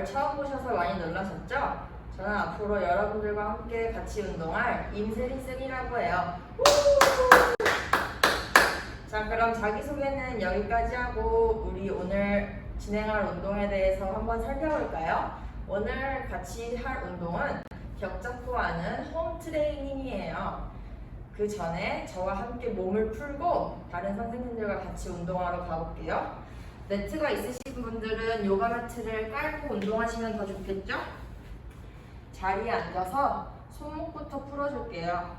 절 처음 보셔서 많이 놀라셨죠? 저는 앞으로 여러분들과 함께 같이 운동할 임세리승이라고 해요. 우! 자 그럼 자기소개는 여기까지 하고 우리 오늘 진행할 운동에 대해서 한번 살펴볼까요? 오늘 같이 할 운동은 벽 잡고 하는 홈 트레이닝이에요. 그 전에 저와 함께 몸을 풀고 다른 선생님들과 같이 운동하러 가볼게요. 매트가 있으신 분들은 요가 매트를 깔고 운동하시면 더 좋겠죠? 자리에 앉아서 손목부터 풀어줄게요.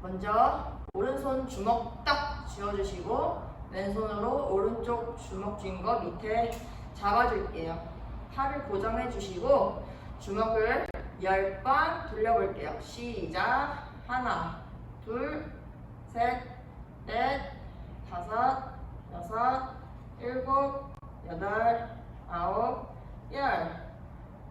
먼저 오른손 주먹 딱 쥐어주시고 왼손으로 오른쪽 주먹 쥔 거 밑에 잡아줄게요. 팔을 고정해 주시고 주먹을 10번 돌려볼게요. 시작. 하나, 둘, 셋, 넷, 다섯, 여섯, 일곱, 여덟, 아홉, 열.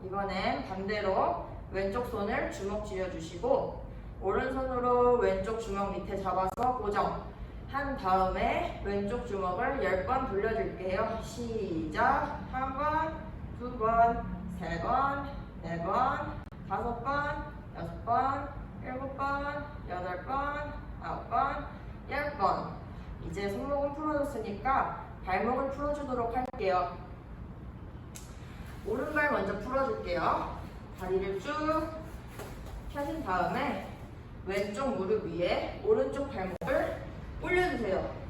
이번엔 반대로 왼쪽 손을 주먹 쥐어주시고 오른손으로 왼쪽 주먹 밑에 잡아서 고정. 한 다음에 왼쪽 주먹을 10번 돌려줄게요. 시작. 한 번, 두 번, 세 번, 네 번, 다섯 번, 여섯 번, 일곱 번, 여덟 번, 아홉 번, 열 번. 이제 손목은 풀어줬으니까 발목을 풀어주도록 할게요. 오른발 먼저 풀어줄게요. 다리를 쭉 펴신 다음에 왼쪽 무릎 위에 오른쪽 발목을 올려주세요.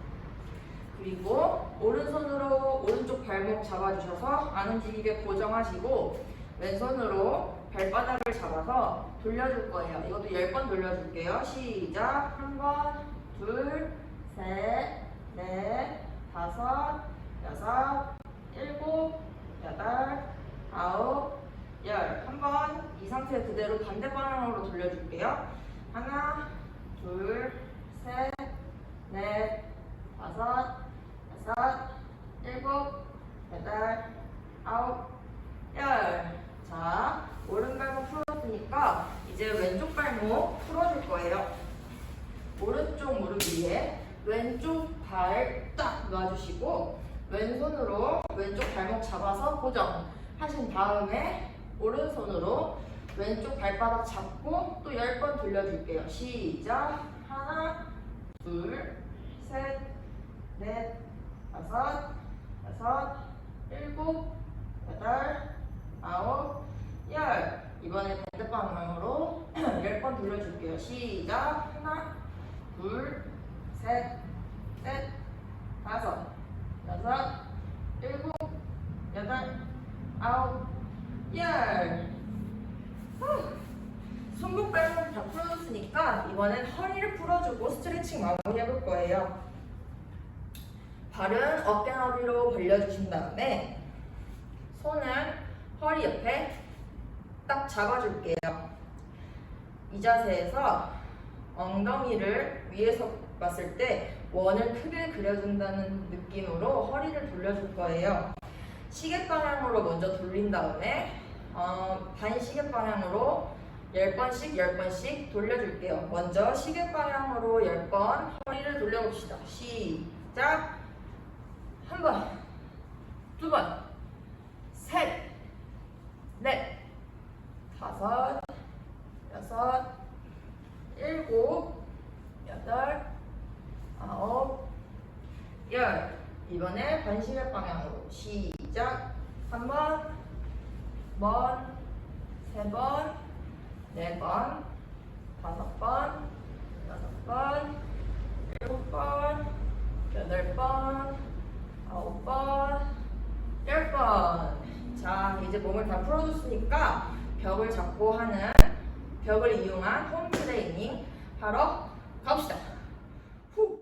그리고 오른손으로 오른쪽 발목 잡아주셔서 안 움직이게 고정하시고 왼손으로 발바닥을 잡아서 돌려줄 거예요. 이것도 10번 돌려줄게요. 시작. 한 번, 둘, 셋, 넷, 다섯, 여섯, 일곱, 여덟, 아홉, 열. 한 번 이 상태 그대로 반대 방향으로 돌려줄게요. 하나, 둘, 셋, 넷, 다섯, 여섯, 일곱, 여덟, 아홉, 열. 자, 오른발목 풀었으니까 이제 왼쪽 발목 풀어줄 거예요. 오른쪽 무릎 위에 왼쪽 발 딱 놔주시고 왼손으로 왼쪽 발목 잡아서 고정 하신 다음에 오른손으로 왼쪽 발바닥 잡고 또 10번 돌려줄게요. 시작. 하나, 둘, 셋, 넷, 다섯, 여섯, 일곱, 여덟, 아홉, 열. 이번에 반대 방향으로 10번 돌려줄게요. 시작. 하나, 둘, 셋, 넷, 다섯, 여섯, 일곱, 여덟, 아홉, 열. 후. 손목 발목 다 풀어줬으니까 이번엔 허리를 풀어주고 스트레칭 마무리 해볼 거예요. 발은 어깨 너비로 벌려주신 다음에 손을 허리 옆에 딱 잡아줄게요. 이 자세에서 엉덩이를 위에서 봤을 때 원을 크게 그려준다는 느낌으로 허리를 돌려줄 거예요. 시계 방향으로 먼저 돌린 다음에 어, 반시계 방향으로 10번씩 10번씩 돌려줄게요. 먼저 시계 방향으로 10번 허리를 돌려봅시다. 시작! 한 번, 두 번, 셋, 넷, 다섯, 여섯, 일곱, 여덟, 아홉, 열. 이번에 반시계 방향으로 시작. 한 번, 두 번, 세 번, 네 번, 다섯 번, 여섯 번, 일곱 번, 여덟 번, 아홉 번, 열 번. 자, 이제 몸을 다 풀어줬으니까 벽을 잡고 하는 벽을 이용한 홈 트레이닝 하러 갑시다. 후.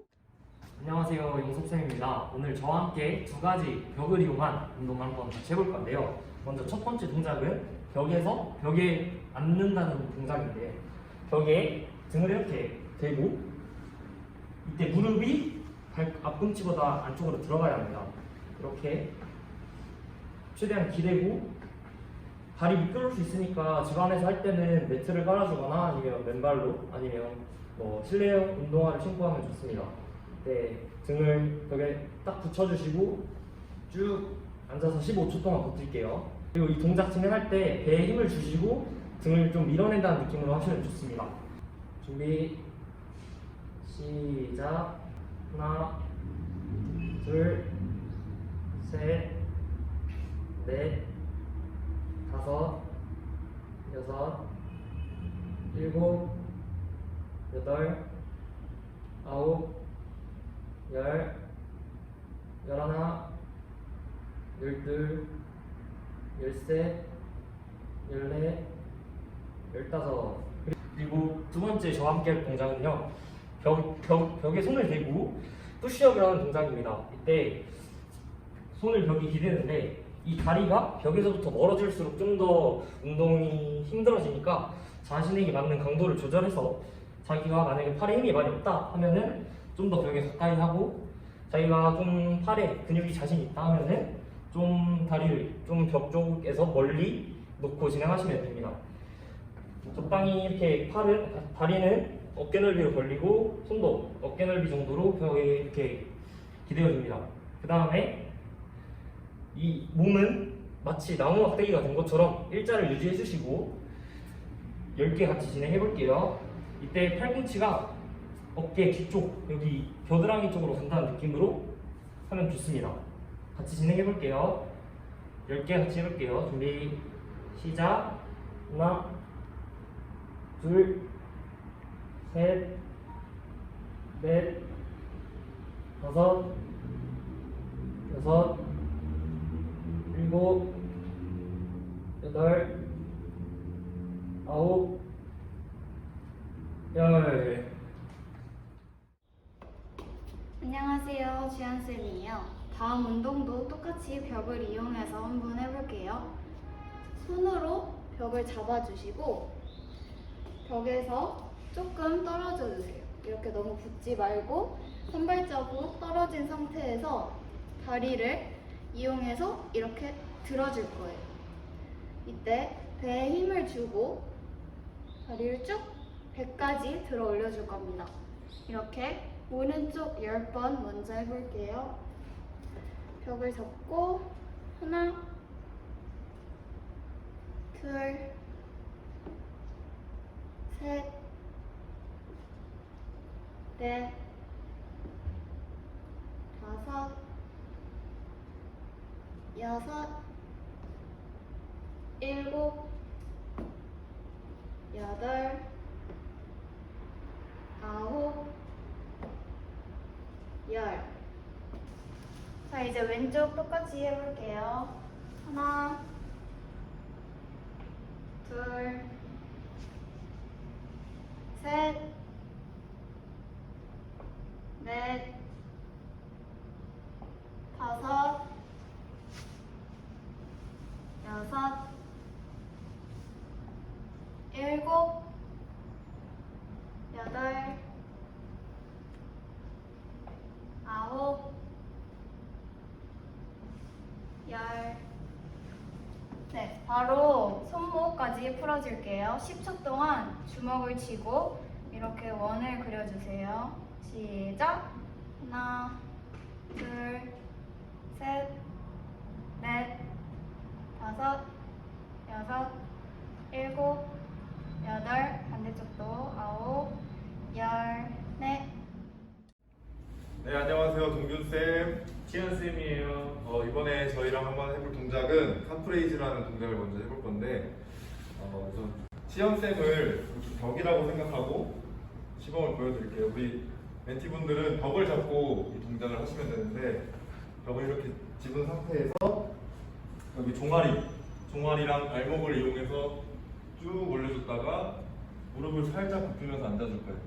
안녕하세요 임석쌤입니다. 오늘 저와 함께 두 가지 벽을 이용한 운동을 한번 같이 해볼 건데요. 먼저 첫 번째 동작은 벽에서 벽에 앉는다는 동작인데 벽에 등을 이렇게 대고 이때 무릎이 발 앞꿈치보다 안쪽으로 들어가야 합니다. 이렇게 최대한 기대고 발이 미끄러울 수 있으니까 집 안에서 할 때는 매트를 깔아주거나 아니면 맨발로 아니면 뭐 실내용 운동화를 신고 하면 좋습니다. 네, 등을 벽에 딱 붙여주시고 쭉 앉아서 15초 동안 버틸게요. 그리고 이 동작 진행할 때 배에 힘을 주시고 등을 좀 밀어낸다는 느낌으로 하시면 좋습니다. 준비 시작 하나 둘셋 넷 다섯 여섯 일곱 여덟 아홉 열 열하나 열둘 열셋 열넷 열다섯. 그리고 두 번째 저와 함께 할 동작은요 벽, 벽, 벽에 손을 대고 푸시업이라는 동작입니다. 이때 손을 벽에 기대는데 이 다리가 벽에서부터 멀어질수록 좀 더 운동이 힘들어지니까 자신에게 맞는 강도를 조절해서 자기가 만약에 팔에 힘이 많이 없다 하면은 좀 더 벽에 가까이 하고 자기가 좀 팔에 근육이 자신 있다 하면은 좀 다리를 좀 벽 쪽에서 멀리 놓고 진행하시면 됩니다. 적당히 이렇게 팔을 다리는 어깨 넓이로 벌리고 손도 어깨 넓이 정도로 벽에 이렇게 기대어 줍니다. 그 다음에 이 몸은 마치 나무 막대기가 된 것처럼 일자를 유지해 주시고 10개 같이 진행해 볼게요. 이때 팔꿈치가 어깨 뒤쪽 여기 겨드랑이 쪽으로 간다는 느낌으로 하면 좋습니다. 같이 진행해 볼게요. 10개 같이 해볼게요. 준비 시작 하나 둘 셋, 넷, 다섯, 여섯, 일곱, 여덟, 아홉, 열. 안녕하세요. 지한쌤이에요. 다음 운동도 똑같이 벽을 이용해서 한번 해볼게요. 손으로 벽을 잡아주시고 벽에서 조금 떨어져 주세요. 이렇게 너무 붙지 말고 한 발자국 떨어진 상태에서 다리를 이용해서 이렇게 들어줄 거예요. 이때 배에 힘을 주고 다리를 쭉 배까지 들어 올려줄 겁니다. 이렇게 오른쪽 10번 먼저 해볼게요. 벽을 잡고 하나, 둘, 셋, 넷, 다섯, 여섯, 일곱, 여덟, 아홉, 열. 자, 이제 왼쪽 똑같이 해볼게요. 하나, 둘, 셋, 넷, 다섯, 여섯, 일곱, 여덟, 아홉, 열. 네, 바로 손목까지 풀어줄게요. 10초 동안 주먹을 쥐고 이렇게 원을 그려주세요. 시작. 하나, 둘, 셋, 넷, 다섯, 여섯, 일곱, 여덟, 반대쪽도 아홉, 열, 네, 네, 안녕하세요. 동균쌤. 지현쌤이에요. 어, 이번에 저희랑 한번 해볼 동작은 카프레이즈라는 동작을 먼저 해볼 건데, 어, 우선 시연쌤을 벽이라고 생각하고 시범을 보여드릴게요. 우리 멘티분들은 벽을 잡고 이 동작을 하시면 되는데, 벽을 이렇게 집은 상태에서 여기 종아리, 종아리랑 발목을 이용해서 쭉 올려줬다가 무릎을 살짝 굽히면서 앉아줄 거예요.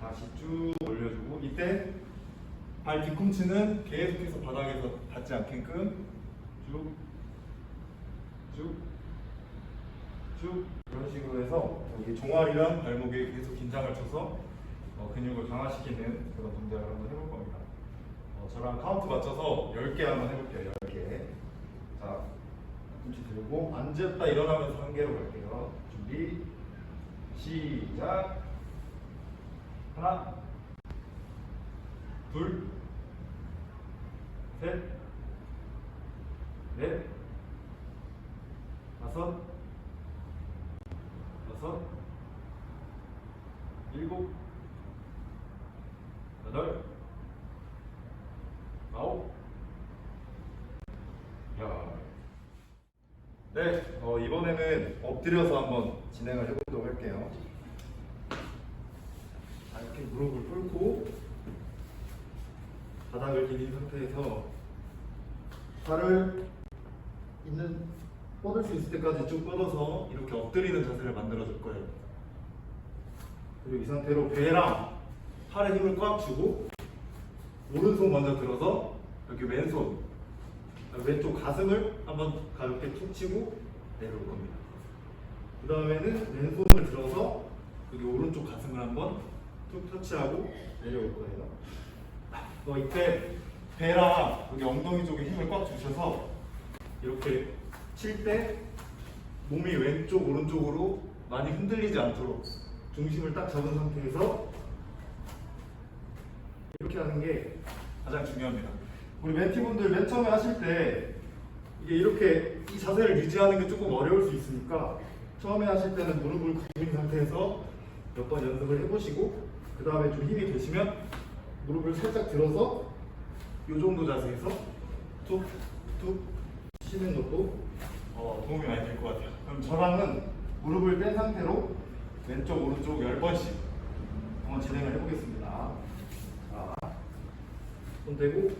다시 쭉 올려주고 이때 발 뒤꿈치는 계속해서 바닥에서 닿지 않게끔 쭉, 쭉, 쭉 이런 식으로 해서 여기 종아리랑 발목에 계속 긴장을 줘서 어, 근육을 강화시키는 그런 동작을 한번 해볼 겁니다. 어, 저랑 카운트 맞춰서 10개 한번 해볼게요. 10개. 자, 뒤꿈치 들고 앉았다 일어나면서 한 개로 갈게요. 준비, 시작. 하나, 둘, 셋, 넷, 다섯, 여섯, 일곱, 여덟, 아홉, 열. 네, 어, 이번에는 엎드려서 한번 진행을 해보도록 할게요. 자, 이렇게 무릎을 꿇고 바닥을 디딘 상태에서 팔을 있는 뻗을 수 있을 때까지 쭉 뻗어서 이렇게 엎드리는 자세를 만들어 줄 거예요. 그리고 이 상태로 배랑 팔에 힘을 꽉 주고 오른손 먼저 들어서 여기 왼손 왼쪽 가슴을 한번 가볍게 툭 치고 내려올 겁니다. 그 다음에는 왼손을 들어서 여기 오른쪽 가슴을 한번 툭 터치하고 내려올 거예요. 어, 이때 배랑 여기 엉덩이 쪽에 힘을 꽉 주셔서 이렇게 칠 때 몸이 왼쪽 오른쪽으로 많이 흔들리지 않도록 중심을 딱 잡은 상태에서 이렇게 하는 게 가장 중요합니다. 우리 멘티분들 맨 처음에 하실 때 이게 이렇게 이 자세를 유지하는 게 조금 어려울 수 있으니까 처음에 하실 때는 무릎을 굽힌 상태에서 몇 번 연습을 해보시고 그 다음에 좀 힘이 되시면 무릎을 살짝 들어서 이 정도 자세에서 툭툭 쉬는 것도 어, 도움이 많이 될 것 같아요. 그럼 저랑은 무릎을 뺀 상태로 왼쪽 오른쪽 10번씩 한번 진행을 해보겠습니다. 자, 손 대고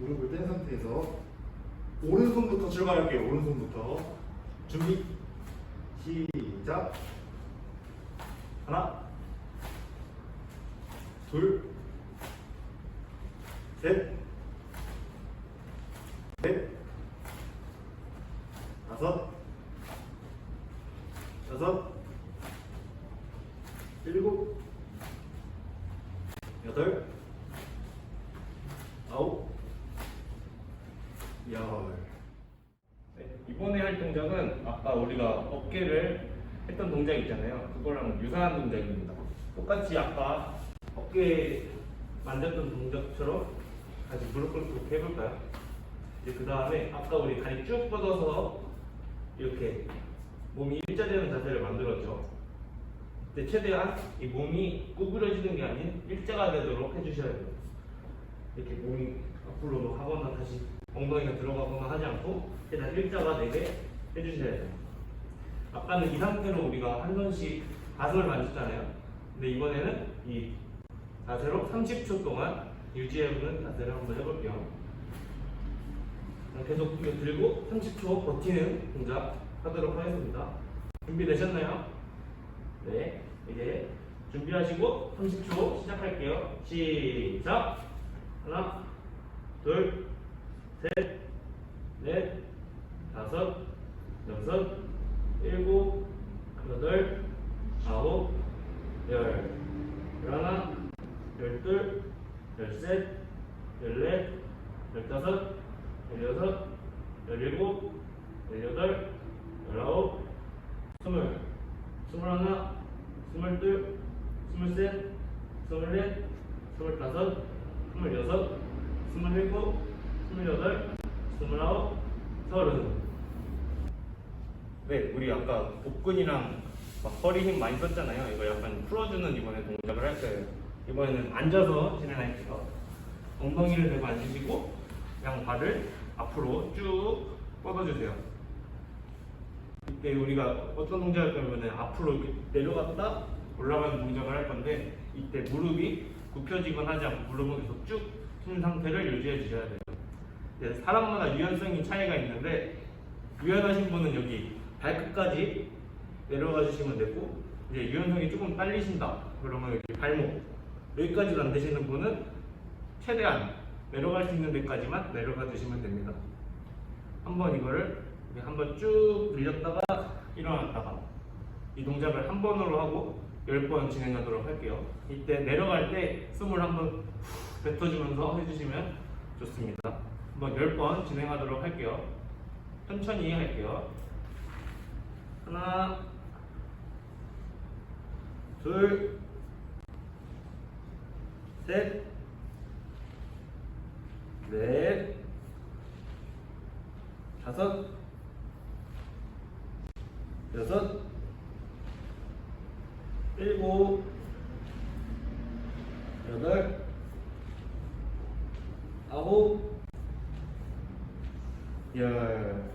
무릎을 뺀 상태에서 오른손부터 출발할게요. 오른손부터 준비. 시작. 하나. 둘. 셋, 넷, 다섯, 여섯, 일곱, 여덟, 아홉, 열. 네, 이번에 할 동작은 아까 우리가 어깨를 했던 동작 있잖아요. 그거랑 유사한 동작입니다. 똑같이 아까 어깨 만졌던 동작처럼 다시 무릎 꿇고 해볼까요? 이제 그 다음에 아까 우리 다리 쭉 뻗어서 이렇게 몸이 일자되는 자세를 만들었죠. 근데 최대한 이 몸이 구부러지는 게 아닌 일자가 되도록 해주셔야 돼요. 이렇게 몸이 앞으로 하거나 다시 엉덩이가 들어가거나 하지 않고 일단 일자가 되게 해주셔야 돼요. 아까는 이 상태로 우리가 한 손씩 가슴을 만졌잖아요. 근데 이번에는 이 자세로 30초 동안 유지해보는 자세를 한번 해볼게요. 계속 들고 30초 버티는 동작 하도록 하겠습니다. 준비되셨나요? 네. 이제 준비하시고 30초 시작할게요. 시작! 하나, 둘, 셋, 넷, 다섯, 여섯, 일곱, 여덟, 아홉, 열, 열하나, 열둘, 열셋, 열넷, 열다섯, 열여섯, 열일곱, 열여덟, 열아홉, 스물, 스물하나, 스물둘, 스물셋, 스물넷, 스물다섯, 스물여섯, 스물일곱, 스물여덟, 스물아홉, 서른. 네, 우리 아까 복근이랑 막 허리 힘 많이 썼잖아요. 이거 약간 풀어주는 이번에 동작을 할 거예요. 이번에는 앉아서 진행할게요. 엉덩이를 대고 앉으시고 양발을 앞으로 쭉 뻗어주세요. 이때 우리가 어떤 동작을 하면은 앞으로 내려갔다 올라가는 동작을 할 건데 이때 무릎이 굽혀지거나 하지 않고 무릎은 계속 쭉 핀 상태를 유지해 주셔야 돼요. 이제 사람마다 유연성이 차이가 있는데 유연하신 분은 여기 발끝까지 내려가 주시면 되고 이제 유연성이 조금 딸리신다 그러면 여기 발목 여기까지도 안 되시는 분은 최대한 내려갈 수 있는 데까지만 내려가 주시면 됩니다. 한번 이거를 한번 쭉 늘렸다가 일어났다가 이 동작을 한 번으로 하고 열번 진행하도록 할게요. 이때 내려갈 때 숨을 한번 후 뱉어주면서 해주시면 좋습니다. 한번 열번 진행하도록 할게요. 천천히 할게요. 하나, 둘, 셋, 넷, 다섯, 여섯, 일곱, 여덟, 아홉, 열.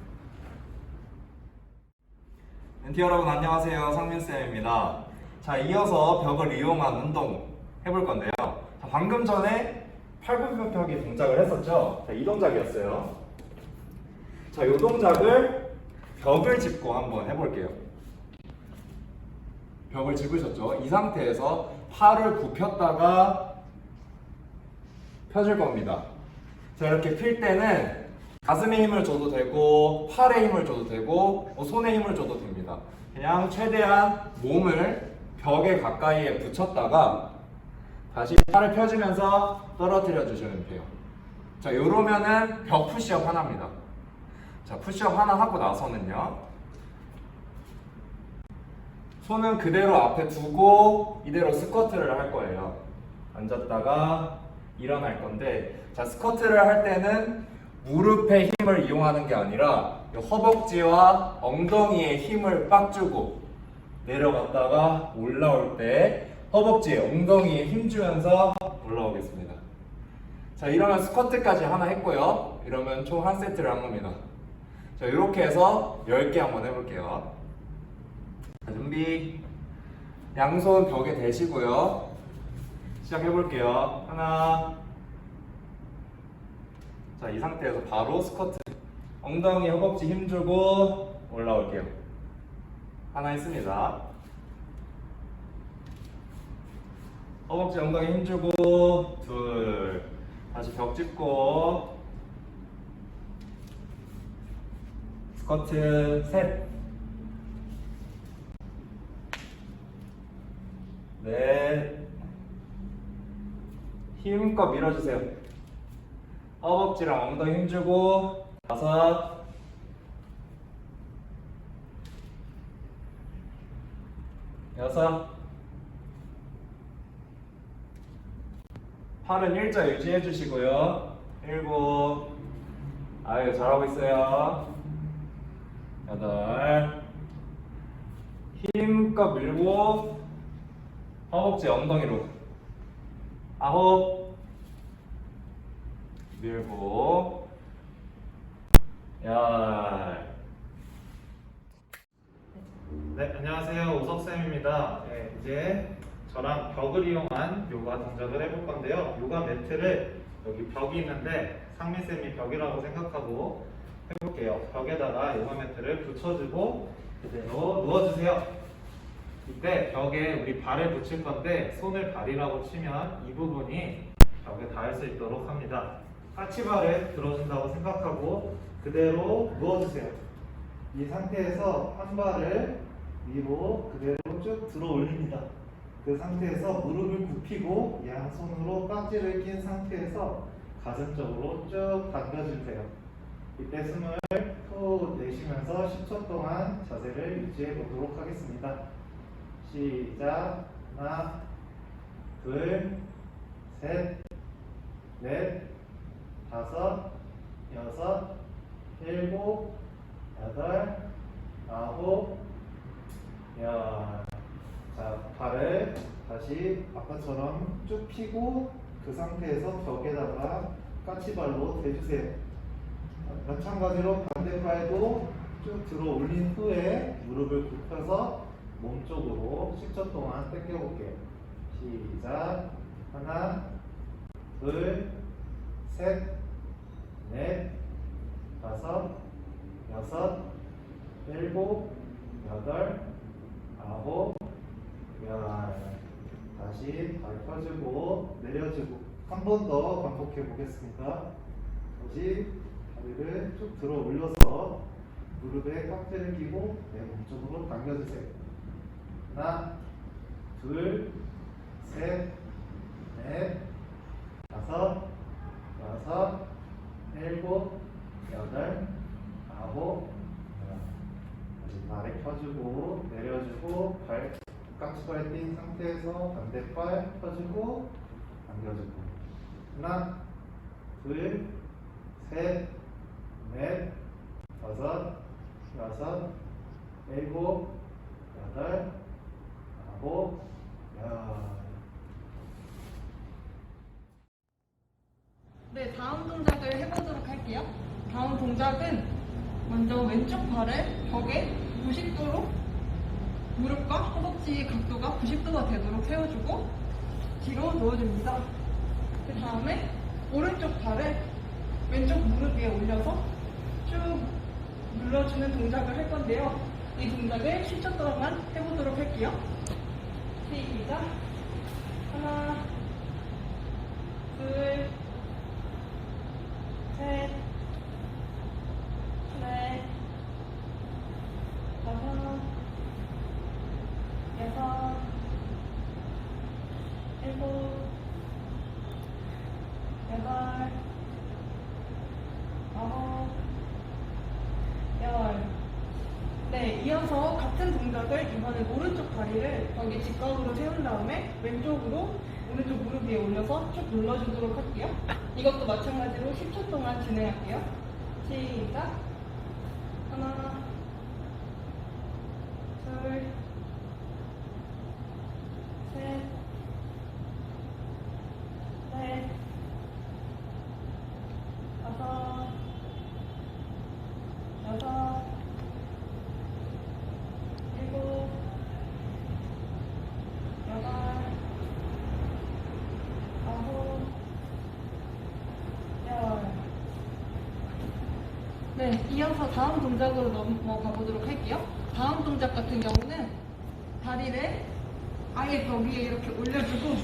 멘티 여러분 안녕하세요 상민쌤입니다 자 이어서 벽을 이용한 운동 해볼 건데요 자, 방금 전에 팔굽혀펴기 동작을 했었죠 자, 이 동작이었어요 자, 이 동작을 벽을 짚고 한번 해볼게요. 벽을 짚으셨죠? 이 상태에서 팔을 굽혔다가 펴줄 겁니다. 자, 이렇게 필 때는 가슴에 힘을 줘도 되고, 팔에 힘을 줘도 되고, 뭐 손에 힘을 줘도 됩니다. 그냥 최대한 몸을 벽에 가까이에 붙였다가 다시 팔을 펴주면서 떨어뜨려 주시면 돼요. 자, 요러면은 벽 푸시업 하나입니다. 자, 푸시업 하나 하고 나서는요. 손은 그대로 앞에 두고 이대로 스쿼트를 할 거예요. 앉았다가 일어날 건데, 자, 스쿼트를 할 때는 무릎에 힘을 이용하는 게 아니라 이 허벅지와 엉덩이에 힘을 빡 주고 내려갔다가 올라올 때 허벅지에 엉덩이에 힘 주면서 올라오겠습니다. 자, 이러면 스쿼트까지 하나 했고요. 이러면 총 한 세트를 한 겁니다. 자, 이렇게 해서 10개 한번 해볼게요. 자, 준비. 양손 벽에 대시고요. 시작해볼게요. 하나. 자, 이 상태에서 바로 스쿼트. 엉덩이, 허벅지 힘주고 올라올게요. 하나 했습니다. 허벅지, 엉덩이 힘주고 둘. 다시 벽 짚고 스쿼트 셋, 넷, 힘껏 밀어주세요. 허벅지랑 엉덩이 힘주고 다섯, 여섯, 팔은 일자 유지해 주시고요. 일곱, 아유 잘하고 있어요. 여덟. 힘껏 밀고 허벅지 엉덩이로. 아홉 밀고 열 네, 안녕하세요. 우석쌤입니다. 네, 이제 저랑 벽을 이용한 요가 동작을 해볼 건데요. 요가 매트를 여기 벽이 있는데 상민쌤이 벽이라고 생각하고 해볼게요. 벽에다가 요가 매트를 붙여주고 그대로 누워주세요. 이때 벽에 우리 발을 붙일 건데 손을 발이라고 치면 이 부분이 벽에 닿을 수 있도록 합니다. 까치발을 들어준다고 생각하고 그대로 누워주세요. 이 상태에서 한 발을 위로 그대로 쭉 들어 올립니다. 그 상태에서 무릎을 굽히고 양손으로 깍지를 낀 상태에서 가슴 쪽으로 쭉 당겨주세요. 이때 숨을 후 내쉬면서 10초 동안 자세를 유지해 보도록 하겠습니다. 시작. 하나, 둘, 셋, 넷, 다섯, 여섯, 일곱, 여덟, 아홉, 열. 자, 발을 다시 아까처럼 쭉 펴고 그 상태에서 벽에다가 까치발로 대주세요. 마찬가지로 반대발도 쭉 들어 올린 후에 무릎을 굽혀서 몸쪽으로 10초 동안 당겨볼게요. 시작. 하나, 둘, 셋, 넷, 다섯, 여섯, 일곱, 여덟, 아홉, 열. 다시 발 펴주고 내려주고 한 번 더 반복해 보겠습니다. 다시 다리를 쭉 들어 올려서 무릎에 깍지를 끼고 내 몸쪽으로 당겨주세요. 하나, 둘, 셋, 넷, 다섯, 여섯, 일곱, 여덟, 아홉, 열. 발에 펴주고 내려주고 발 깍지발 띈 상태에서 반대발 펴주고 당겨주고 하나, 둘, 셋, 넷, 다섯, 여섯, 일곱, 여덟, 아홉, 열. 네, 다음 동작을 해보도록 할게요. 다음 동작은 먼저 왼쪽 발을 벽에 90도로 무릎과 허벅지 각도가 90도가 되도록 세워주고 뒤로 누워줍니다. 그 다음에 오른쪽 발을 왼쪽 무릎 위에 올려서 쭉 눌러주는 동작을 할 건데요. 이 동작을 10초 동안 해보도록 할게요. 시작. 하나, 둘, 네, 이어서 같은 동작을 이번엔 오른쪽 다리를 벽에 직각으로 세운 다음에 왼쪽으로 오른쪽 무릎 위에 올려서 쭉 눌러주도록 할게요. 이것도 마찬가지로 10초 동안 진행할게요. 시작. 하나, 둘, 셋, 넷, 다섯, 여섯, 일곱, 여덟, 아홉, 열. 네, 이어서 다음 동작으로 넘어가 보도록 할게요. 다음 동작 같은 경우는 다리를 아예 벽 위에 이렇게 올려주고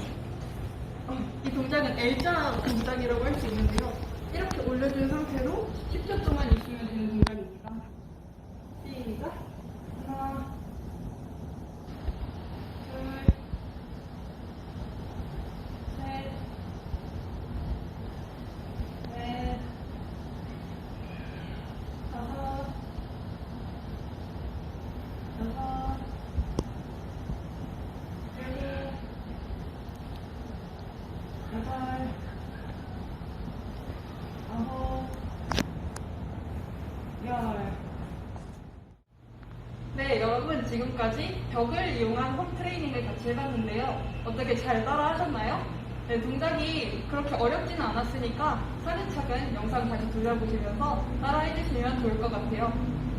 어, 이 동작은 L자 동작이라고 할 수 있는데요. 이렇게 올려준 상태로 10초 동안 있으면 되는. 시작. 하나, 둘, 셋, 넷, 다섯, 여섯, 일곱, 여덟, 아홉, 열. 네, 여러분 지금까지 벽을 이용한 홈 트레이닝을 같이 해봤는데요. 어떻게 잘 따라 하셨나요? 네, 동작이 그렇게 어렵지는 않았으니까 차근차근 영상 다시 돌려보시면서 따라 해주시면 좋을 것 같아요.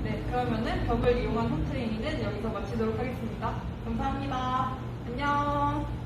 네, 그러면은 벽을 이용한 홈 트레이닝은 여기서 마치도록 하겠습니다. 감사합니다. 안녕.